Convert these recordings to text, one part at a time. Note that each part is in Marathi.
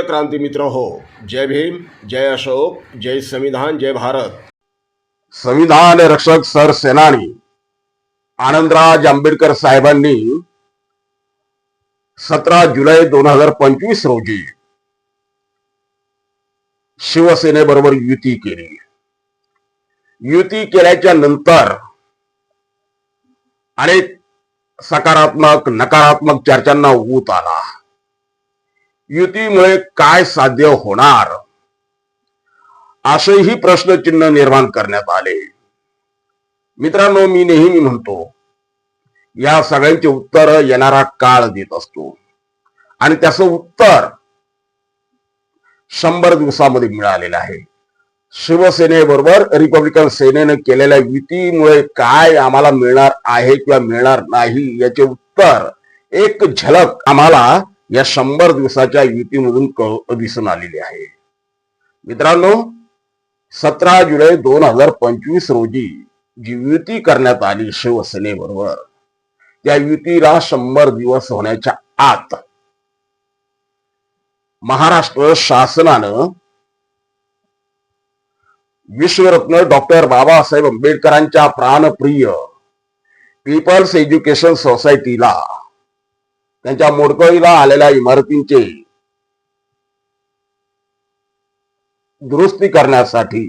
प्रिय क्रांती मित्र हो जय भीम जय अशोक जय संविधान जय भारत. संविधान रक्षक सर सेनानी आनंदराज आंबेडकर साहेबांनी सतरा जुलै दोन हजार पंचवीस रोजी शिवसेनेबरोबर युती केली. युती केल्याच्यानंतर अनेक सकारात्मक नकारात्मक चर्चांना ऊत आला. युतीमुळे काय साध्य होणार? असेही प्रश्नचिन्ह निर्माण करण्यात आले. मित्रांनो मी नेहमी म्हणतो या सगळ्यांचे उत्तर येणारा काळ देत असतो. आणि त्याचं उत्तर शंभर दिवसामध्ये मिळालेलं आहे. शिवसेनेबरोबर रिपब्लिकन सेनेनं केलेल्या युतीमुळे काय आम्हाला मिळणार आहे किंवा मिळणार नाही याचे उत्तर एक झलक आम्हाला या शंभर दिवसाच्या युतीमधून कळ- दिसून आलेली आहे. मित्रांनो सतरा जुलै दोन हजार पंचवीस रोजी जी युती करण्यात आली शिवसेनेबरोबर त्या युतीला शंभर दिवस होण्याच्या आत महाराष्ट्र शासनानं विश्वरत्न डॉक्टर बाबासाहेब आंबेडकरांच्या प्राणप्रिय पीपल्स एज्युकेशन सोसायटीला त्यांच्या मोडकळीला आलेल्या इमारतींचे दुरुस्ती करण्यासाठी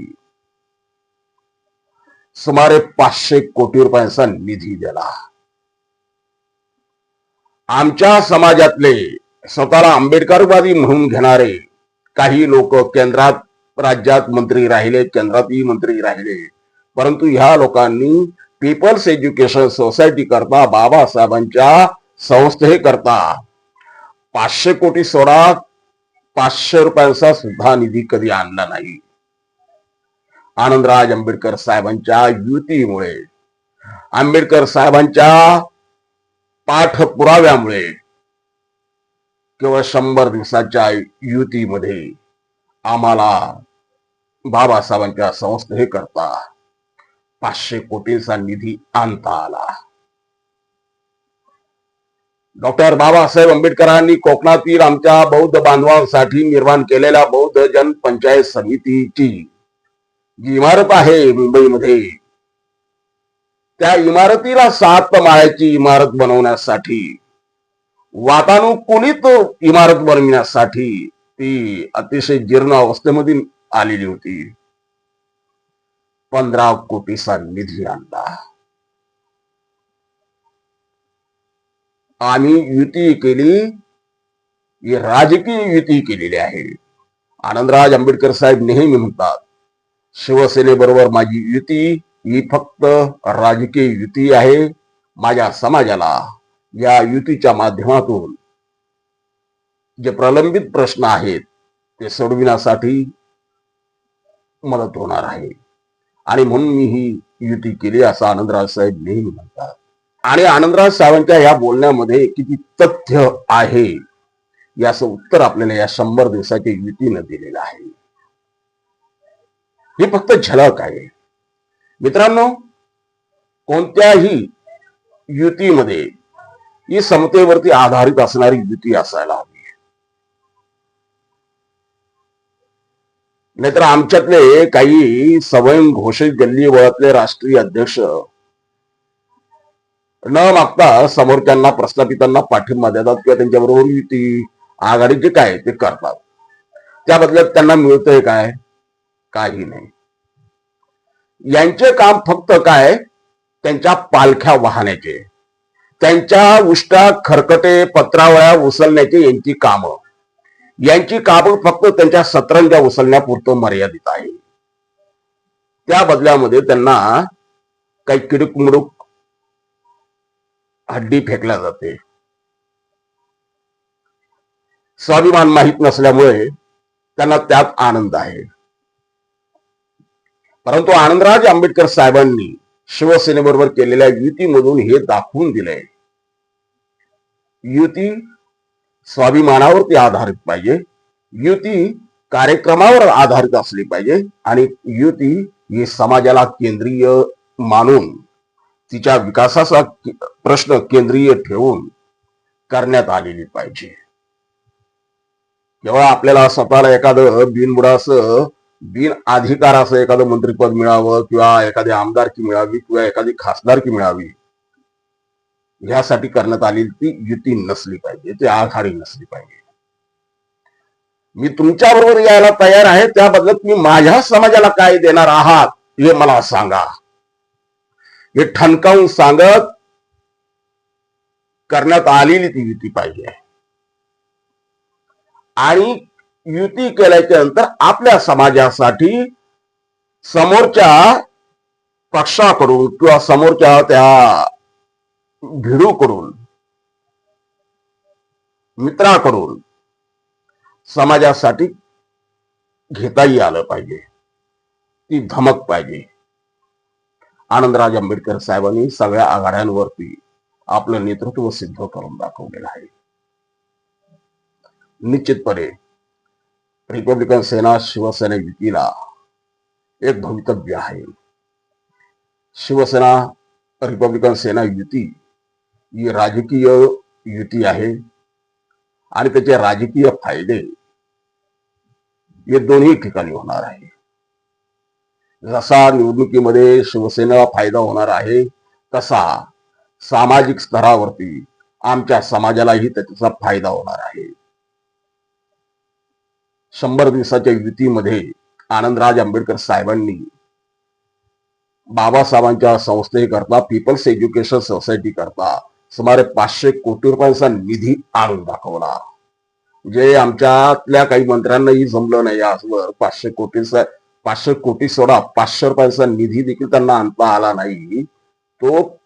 सुमारे पाचशे कोटी रुपयांचा निधी दिला. आमच्या समाजातले स्वतःला आंबेडकरवादी म्हणून घेणारे काही लोक केंद्रात राज्यात मंत्री राहिले केंद्रातही मंत्री राहिले. परंतु ह्या लोकांनी पीपल्स एज्युकेशन सोसायटी करता बाबासाहेबांच्या संस्थेकरता पाचशे कोटी सोडा पाचशे रुपयांचा सुद्धा निधी कधी आणला नाही. आनंदराज आंबेडकर साहेबांच्या युतीमुळे आंबेडकर साहेबांच्या पाठपुराव्यामुळे केवळ शंभर दिवसाच्या युतीमध्ये आम्हाला बाबासाहेबांच्या संस्थेकरता पाचशे कोटींचा निधी आणता आला. डॉक्टर बाबासाहेब आंबेडकरांनी कोकणातील आमच्या बौद्ध बांधवांसाठी निर्माण केलेल्या बौद्ध जन पंचायत समितीची जी इमारत आहे मुंबईमध्ये त्या इमारतीला सात माळ्याची इमारत बनवण्यासाठी वातानुकूलित इमारत बनविण्यासाठी ती अतिशय जीर्ण अवस्थेमध्ये आलेली होती. पंधरा कोटीचा निधी आणला आम्ही युती केली ही राजकीय युती केलेली आहे. आनंदराज आंबेडकर साहेब नेहमी म्हणतात शिवसेनेबरोबर माझी युती ही फक्त राजकीय युती आहे. माझ्या समाजाला या युतीच्या माध्यमातून जे प्रलंबित प्रश्न आहेत ते सोडविण्यासाठी मदत होणार आहे. आणि म्हणून मी ही युती केली असं आनंदराज साहेब नेहमी म्हणतात. आणि आनंदराज सावंतच्या या बोलण्यामध्ये किती तथ्य आहे? याचं उत्तर आपल्याला या शंभर दिवसाच्या युतीनं दिलेलं आहे. ही फक्त झलक आहे. मित्रांनो कोणत्याही युतीमध्ये ही समतेवरती आधारित असणारी युती असायला हवी. नाहीतर आमच्यातले काही स्वयं घोषित गल्ली वळतले राष्ट्रीय अध्यक्ष न मागता समोरच्यांना प्रस्थापितांना पाठिंबा देतात किंवा त्यांच्याबरोबर युती आघाडी जे काय ते करतात. त्या बदल्यात त्यांना मिळतंय काय? काही नाही. यांचे काम फक्त काय? त्यांच्या पालख्या वाहण्याचे. त्यांच्या उष्टा खरकटे पत्रावळ्या उचलण्याचे यांची कामं. यांची कामं फक्त त्यांच्या सतरंजा उचलण्यापुरतं मर्यादित आहे. त्या बदल्यामध्ये त्यांना काही किडूक मुडूक हड्डी फेकल्या जाते. स्वाभिमान माहीत नसल्यामुळे त्यांना त्यात आनंद आहे. परंतु आनंदराज आंबेडकर साहेबांनी शिवसेनेबरोबर केलेल्या युतीमधून हे दाखवून दिलंय युती स्वाभिमानावरती आधारित पाहिजे. युती कार्यक्रमावर आधारित असली पाहिजे आणि युती ही समाजाला केंद्रीय मानून तिच्या विकासाचा प्रश्न केंद्रीय ठेवून करण्यात आलेली पाहिजे. केवळ आपल्याला स्वतःला एखादं बिनबुडाचं बिन अधिकाराचं एखादं मंत्रीपद मिळावं किंवा एखादी आमदारकी मिळावी किंवा एखादी खासदारकी मिळावी यासाठी करण्यात आलेली ती युती नसली पाहिजे ती आघाडी नसली पाहिजे. मी तुमच्या बरोबर यायला तयार आहे त्याबद्दल तुम्ही माझ्या समाजाला काय देणार आहात हे मला सांगा. हे ठणकावून सांगत करण्यात आलेली ती युती पाहिजे आणि युती केल्याच्यानंतर आपल्या समाजासाठी समोरच्या पक्षाकडून किंवा समोरच्या त्या भिडूकडून मित्राकडून समाजासाठी घेताही आलं पाहिजे. ती धमक पाहिजे. आनंदराज आंबेडकर साहेबांनी सगळ्या आघाड्यांवरती आपलं नेतृत्व सिद्ध करून दाखवलेलं आहे. निश्चितपणे रिपब्लिकन सेना शिवसेना युतीला एक भवितव्य आहे. शिवसेना रिपब्लिकन सेना युती ही राजकीय युती आहे आणि त्याचे राजकीय फायदे हे दोन्ही ठिकाणी होणार आहे. जसा निवडणुकीमध्ये शिवसेनेला फायदा होणार आहे तसा सामाजिक स्तरावरती आमच्या समाजालाही त्याचा फायदा होणार आहे. शंभर दिवसाच्या युतीमध्ये आनंदराज आंबेडकर साहेबांनी बाबासाहेबांच्या संस्थेकरता पीपल्स एज्युकेशन सोसायटी करता सुमारे पाचशे कोटी रुपयांचा निधी आणून दाखवला. जे आमच्यातल्या काही मंत्र्यांनाही जमलं नाही आजवर पाचशे कोटीचा पाचशे कोटी सोडा पाचशे रुपयांचा निधी देखील त्यांना आणता आला नाही. तो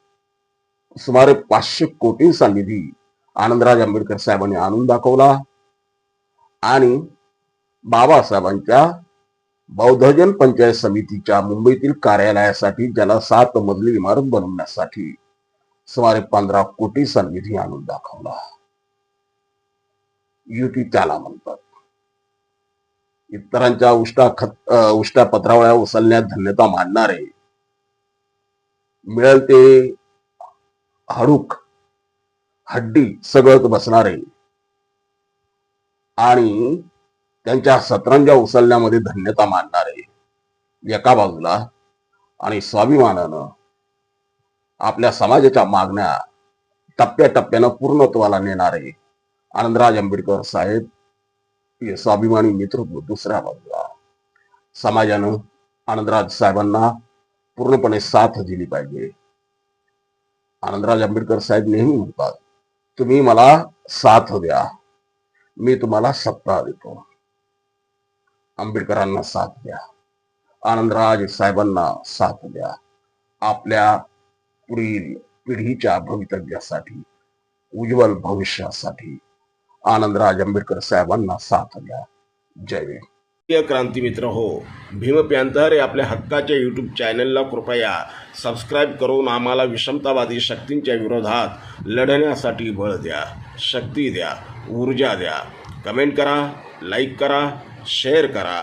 सुमारे पाचशे कोटींचा निधी आनंदराज आंबेडकर साहेबांनी आणून दाखवला आणि बाबासाहेबांच्या बौद्धजन पंचायत समितीच्या मुंबईतील कार्यालयासाठी ज्याला सात मजली इमारत बनवण्यासाठी सुमारे पंधरा कोटीचा निधी आणून दाखवला. युती त्याला म्हणतात. इतरांच्या उष्टा खत उष्टा पत्रावळ्या उचलण्यात धन्यता मानणारे मिळेल ते हडूक हड्डी सगळत बसणारे आणि त्यांच्या सतरंजा उचलण्यामध्ये धन्यता मानणारे एका बाजूला आणि स्वाभिमानानं आपल्या समाजाच्या मागण्या टप्प्याटप्प्यानं पूर्णत्वाला नेणारे आनंदराज आंबेडकर साहेब हे स्वाभिमानी नेतृत्व हो, दुसऱ्या हो बाजूला समाजानं आनंदराज साहेबांना पूर्णपणे साथ दिली पाहिजे. आनंदराज आंबेडकर साहेब नेहमी म्हणतात तुम्ही मला साथ द्या मी तुम्हाला सत्ता देतो. आंबेडकरांना साथ द्या. आनंदराज साहेबांना साथ द्या. आपल्या पुढील पिढीच्या भवितव्यासाठी उज्ज्वल भविष्यासाठी आनंदराज आंबेडकर साहेबांना साथ द्या. जय प्रिय क्रांती मित्र हो भीम पॅन्थर हे आपल्या हक्काच्या यूट्यूब चॅनलला कृपया सबस्क्राईब करून आम्हाला विषमतावादी शक्तींच्या विरोधात लढण्यासाठी बळ द्या शक्ती द्या ऊर्जा द्या. कमेंट करा लाईक करा शेअर करा.